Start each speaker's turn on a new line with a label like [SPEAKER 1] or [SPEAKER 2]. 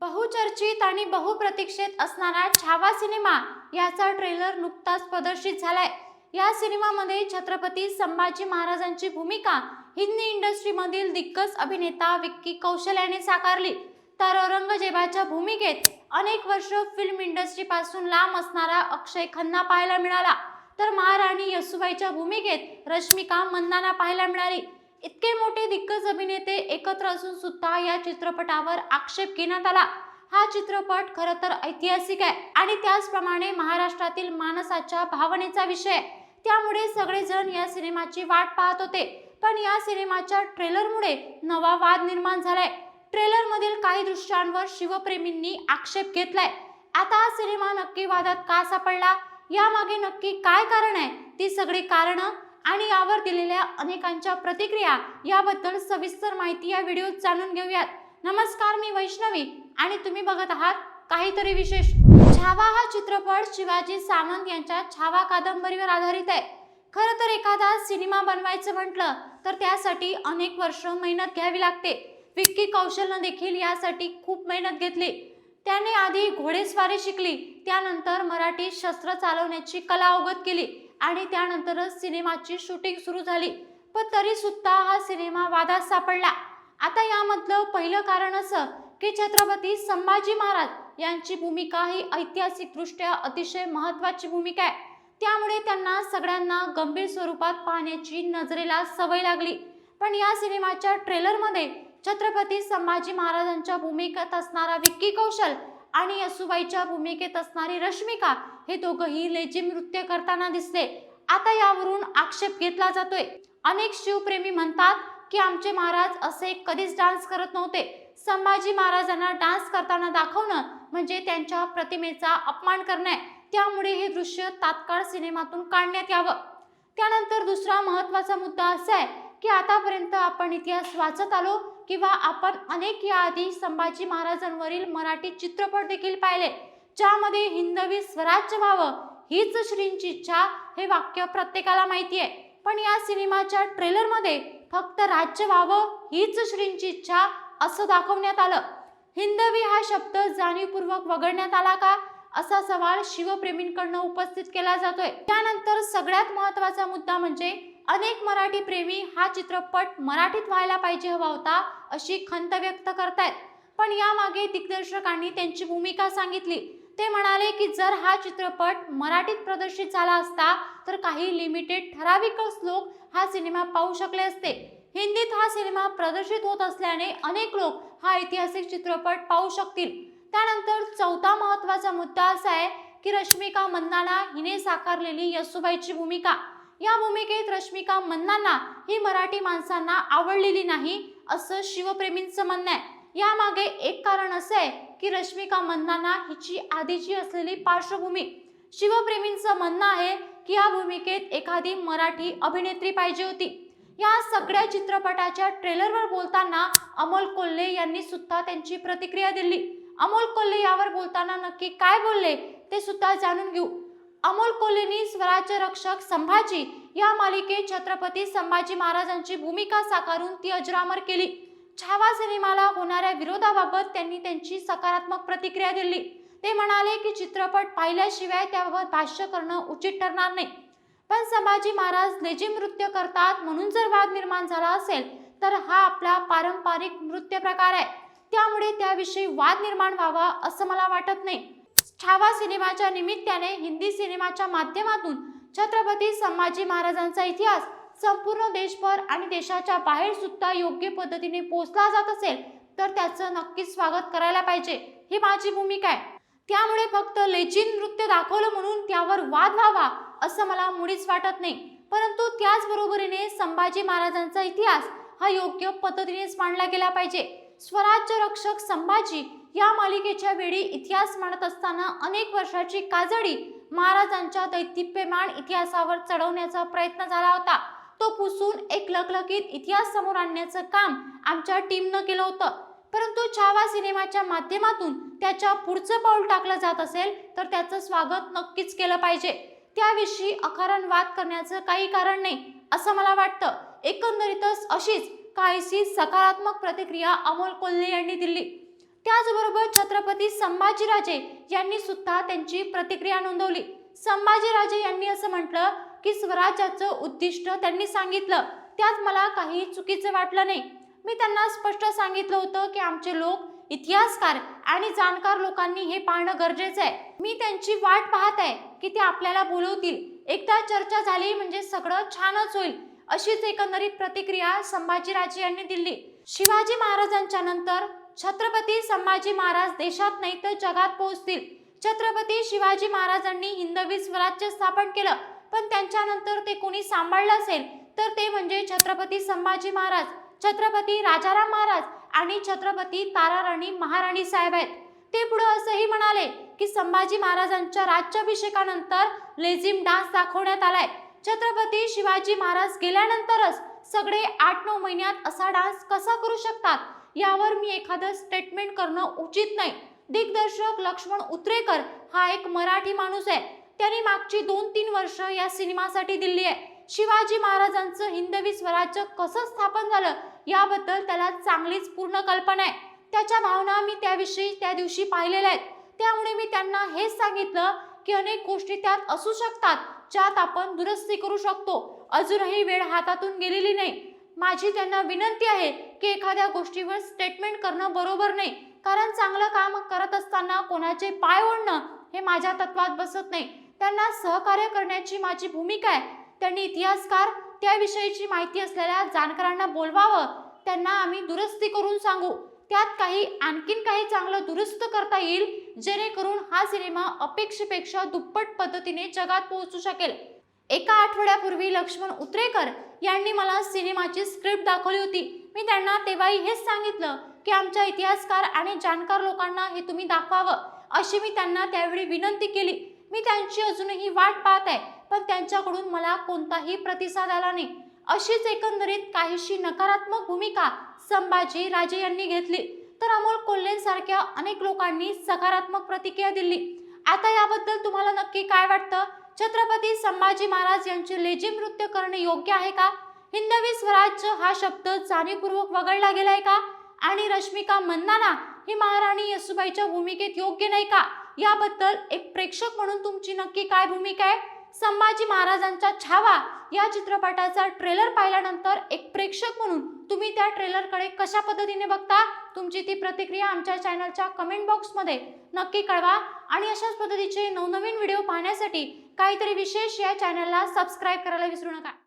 [SPEAKER 1] बहुचर्चित आणि बहुप्रतीक्षित असणारा छावा सिनेमा याचा ट्रेलर नुकताच प्रदर्शित झालाय. या सिनेमामध्ये छत्रपती संभाजी महाराजांची भूमिका हिंदी इंडस्ट्रीमधील दिग्गज अभिनेता विक्की कौशल याने साकारली. तर औरंगजेबाच्या भूमिकेत अनेक वर्ष फिल्म इंडस्ट्रीपासून लांब असणारा अक्षय खन्ना पाहायला मिळाला. तर महाराणी यसुबाईच्या भूमिकेत रश्मिका मंदाना पाहायला मिळाली. इतके मोठे दिग्गज अभिनेते एकत्र असून सुद्धा या चित्रपटावर आक्षेप घेण्यात आला. हा चित्रपट खर तर ऐतिहासिक आहे आणि त्याचप्रमाणे महाराष्ट्रातील माणसाच्या भावनेचा विषय. त्यामुळे सगळेजण या सिनेमाची वाट पाहत होते. पण या सिनेमाच्या ट्रेलरमुळे नवा वाद निर्माण झालाय. ट्रेलर मधील काही दृश्यांवर शिवप्रेमींनी आक्षेप घेतलाय. आता हा सिनेमा नक्की वादात का सापडला यामागे नक्की काय कारण आहे? ती सगळी कारणं आणि यावर दिलेल्या अनेकांच्या प्रतिक्रिया याबद्दल सविस्तर माहिती या व्हिडिओत जाणून घेऊयात. नमस्कार मी वैष्णवी आणि तुम्ही बघत आहात काहीतरी विशेष. छावा हा चित्रपट शिवाजी सावंत यांच्या छावा कादंबरीवर आधारित आहे. खरं तर एखादा सिनेमा बनवायचं म्हटलं तर त्यासाठी अनेक वर्ष मेहनत घ्यावी लागते. विक्की कौशलनं देखील यासाठी खूप मेहनत घेतली. त्याने आधी घोडेस्वारी शिकली त्यानंतर मराठी शस्त्र चालवण्याची कला अवगत केली. आणि त्यानंतरच सिनेमाची शूटिंग सुरू झाली. पण तरी सुद्धा हा सिनेमा वादात सापडला. आता यामधलं पहिलं कारण असं की छत्रपती संभाजी महाराज यांची भूमिका ही ऐतिहासिकदृष्ट्या अतिशय महत्वाची भूमिका आहे. त्यामुळे त्यांना सगळ्यांना गंभीर स्वरूपात पाहण्याची नजरेला सवय लागली. पण या सिनेमाच्या ट्रेलरमध्ये छत्रपती संभाजी महाराजांच्या भूमिकेत असणारा विक्की कौशल आणि यसुबाईच्या भूमिकेत असणारी रश्मिका हे दोघंही लेझिम नृत्य करताना दिसले. आता यावरून आक्षेप घेतला जातोय. अनेक शिवप्रेमी म्हणतात की आमचे महाराज असे कधीच डान्स करत नव्हते. संभाजी महाराजांना डान्स करताना दाखवणं म्हणजे त्यांच्या प्रतिमेचा अपमान करणे आहे. त्यामुळे हे दृश्य तात्काळ सिनेमातून काढण्यात यावं. त्यानंतर दुसरा महत्त्वाचा मुद्दा असा आहे की आतापर्यंत आपण इतिहास वाचत आलो. किंवा आपण अनेक याआधी संभाजी महाराजांवरील मराठी चित्रपट देखील पाहिले ज्यामध्ये हिंदवी स्वराज्य व्हावं हीच श्रींची इच्छा हे वाक्य प्रत्येकाला माहिती आहे. पण या सिनेमाच्या ट्रेलरमध्ये फक्त राज्य व्हावं हीच श्रींची इच्छा असं दाखवण्यात आलं. हिंदवी हा शब्द जाणीवपूर्वक वगळण्यात आला का? असा सवाल शिवप्रेमींकडनं उपस्थित केला जातोय. त्यानंतर सगळ्यात महत्त्वाचा मुद्दा म्हणजे अनेक मराठी प्रेमी हा चित्रपट मराठीत व्हायला पाहिजे हवा होता अशी खंत व्यक्त करतायत. पण यामागे दिग्दर्शकांनी त्यांची भूमिका सांगितली. ते म्हणाले की जर हा चित्रपट मराठीत प्रदर्शित झाला असता तर काही लिमिटेड ठराविकच लोक हा सिनेमा पाहू शकले असते. हिंदीत हा सिनेमा प्रदर्शित होत असल्याने अनेक लोक हा ऐतिहासिक चित्रपट पाहू शकतील. त्यानंतर चौथा महत्त्वाचा मुद्दा असा आहे की रश्मिका मंदाना हिने साकारलेली यसुबाईची भूमिका. या भूमिकेत रश्मिका मंदाना ही मराठी माणसांना आवडलेली नाही असं शिवप्रेमींचं म्हणणं आहे. यामागे एक कारण असं आहे की रश्मिका मंदाना हिची आधीची असलेली पार्श्वभूमी. शिवप्रेमींचं म्हणणं आहे की या भूमिकेत एखादी मराठी अभिनेत्री पाहिजे होती. या सगळ्या चित्रपटाच्या ट्रेलरवर बोलताना अमोल कोल्हे यांनी सुद्धा त्यांची प्रतिक्रिया दिली. अमोल कोल्हे यावर बोलताना नक्की काय बोलले ते सुद्धा जाणून घेऊ. अमोल कोल्हेनी स्वराज्य रक्षक संभाजी या मालिकेत छत्रपती संभाजी महाराजांची भूमिका साकारून ती अजरामर केली. छावा सिनेमाला होणाऱ्या विरोधाबाबत त्यांनी त्यांची सकारात्मक प्रतिक्रिया दिली. ते म्हणाले की चित्रपट पाहिल्याशिवाय त्याबाबत भाष्य करणं उचित ठरणार नाही. पण संभाजी महाराज लेझिम नृत्य करतात म्हणून जर वाद निर्माण झाला असेल तर हा आपला पारंपरिक नृत्य प्रकार आहे. त्यामुळे त्याविषयी वाद निर्माण व्हावा असं मला वाटत नाही. छावा सिनेमाच्या निमित्ताने हिंदी सिनेमाच्या माध्यमातून छत्रपती संभाजी महाराजांचा इतिहास संपूर्ण देशभर आणि देशाच्या बाहेर सुद्धा योग्य पद्धतीने पोचला जात असेल तर त्याचं नक्कीच स्वागत करायला पाहिजे. ही माझी भूमिका आहे. त्यामुळे फक्त लेजिन नृत्य दाखवलं म्हणून त्यावर वाद व्हावा असं मला मुळीच वाटत नाही. परंतु त्याचबरोबरीने संभाजी महाराजांचा इतिहास हा योग्य पद्धतीनेच मांडला गेला पाहिजे. स्वराज्य रक्षक संभाजी या मालिकेच्या वेळी इतिहास मांडत असताना अनेक वर्षाची काजळी महाराजांच्या दैतिप्यमान इतिहासावर चढवण्याचा प्रयत्न झाला होता. तो पुसून एक लखलखीत इतिहास समोर आणण्याचं काम आमच्या टीमनं केलं होतं. परंतु छावा सिनेमाच्या माध्यमातून त्याच्या पुढचं पाऊल टाकलं जात असेल तर त्याचं स्वागत नक्कीच केलं पाहिजे. त्याविषयी अकारण वाद करण्याचं काही कारण नाही असं मला वाटतं. एकंदरीतच अशीच काहीशी सकारात्मक प्रतिक्रिया अमोल कोल्हे यांनी दिली. त्याचबरोबर छत्रपती संभाजीराजे यांनी सुद्धा त्यांची प्रतिक्रिया नोंदवली. संभाजीराजे यांनी असं म्हटलं की स्वराज्याचं उद्दिष्ट त्यांनी सांगितलं. त्यात मला काही चुकीचं वाटलं नाही. मी त्यांना स्पष्ट सांगितलं होतं की आमचे लोक इतिहासकार आणि जाणकार लोकांनी हे पाहणं गरजेचं आहे. मी त्यांची वाट पाहत आहे की ते आपल्याला बोलवतील. एकदा चर्चा झाली म्हणजे सगळं छानच होईल अशीच एकंदरीत प्रतिक्रिया संभाजीराजे यांनी दिली. शिवाजी महाराजांच्या नंतर छत्रपती संभाजी महाराज देशात नाही तर जगात पोहोचतील. छत्रपती शिवाजी महाराजांनी हिंदवी स्वराज्य स्थापन केलं पण त्यांच्यानंतर ते कोणी सांभाळलं असेल? तर ते म्हणजे छत्रपती संभाजी महाराज छत्रपती राजाराम महाराज आणि छत्रपती ताराराणी महाराणी साहेब आहेत. ते पुढे असंही म्हणाले की संभाजी महाराजांच्या राज्याभिषेकानंतर लेझिम डान्स दाखवण्यात आलाय. छत्रपती शिवाजी महाराज गेल्यानंतरच सगळे आठ नऊ महिन्यात असा डान्स कसा करू शकतात? यावर मी एखादं स्टेटमेंट करणं उचित नाही. दिग्दर्शक लक्ष्मण उतरेकर हा एक मराठी माणूस आहे. त्यांनी मागची दोन तीन वर्ष या सिनेमासाठी दिली आहे. शिवाजी महाराजांचं हिंदवी स्वराज्य कसं स्थापन झालं याबद्दल त्याला चांगलीच पूर्ण कल्पना आहे. त्याच्या भावना मी त्याविषयी त्या दिवशी पाहिलेल्या आहेत. त्यामुळे मी त्यांना हेच सांगितलं की अनेक गोष्टी त्यात असू शकतात ज्यात आपण दुरुस्ती करू शकतो. अजूनही वेळ हातातून गेलेली नाही. माझी त्यांना विनंती आहे की एखाद्या गोष्टीवर स्टेटमेंट करणं बरोबर नाही. कारण चांगलं काम करत असताना कोणाचे पाय ओढणं हे माझ्या तत्वात बसत नाही. त्यांना सहकार्य करण्याची माझी भूमिका आहे. त्यांनी इतिहासकार त्याविषयीची माहिती असलेल्या जाणकारांना बोलवावं. त्यांना आम्ही दुरुस्ती करून सांगू. त्यात काही आणखीन काही चांगलं दुरुस्त करता येईल जेणेकरून हा सिनेमा अपेक्षेपेक्षा दुप्पट पद्धतीने जगात पोहोचू शकेल. एका आठवड्यापूर्वी लक्ष्मण उतरेकर यांनी मला सिनेमाची स्क्रिप्ट दाखवली होती. मी त्यांना तेव्हाही हेच सांगितलं की आमच्या इतिहासकार आणि जाणकार लोकांना हे तुम्ही दाखवावं अशी मी त्यांना त्यावेळी विनंती केली. मी त्यांची अजूनही वाट पाहत आहे पण त्यांच्याकडून मला कोणताही प्रतिसाद आला नाही. अशीच एकंदरीत काहीशी नकारात्मक भूमिका संभाजी राजे यांनी घेतली. तर अमोल कोल्हेंसारख्या अनेक लोकांनी सकारात्मक प्रतिक्रिया दिली. आता याबद्दल तुम्हाला नक्की काय वाटतं? छत्रपती संभाजी महाराज यांचे लेझिम नृत्य करणे योग्य आहे का? हिंदवी स्वराज्य हा शब्द जाणीवपूर्वक वगळला गेलाय का? आणि रश्मिका मंदाना ही महाराणी येसुबाईच्या भूमिकेत योग्य नाही का? याबद्दल एक प्रेक्षक म्हणून तुमची नक्की काय भूमिका आहे? संभाजी महाराजांचा छावा या चित्रपटाचा ट्रेलर पाहिल्यानंतर एक प्रेक्षक म्हणून तुम्ही त्या ट्रेलरकडे कशा पद्धतीने बघता? तुमची ती प्रतिक्रिया आमच्या चॅनलच्या कमेंट बॉक्समध्ये नक्की कळवा. आणि अशाच पद्धतीचे नवनवीन व्हिडिओ पाहण्यासाठी काहीतरी विशेष या चॅनलला सबस्क्राईब करायला विसरू नका.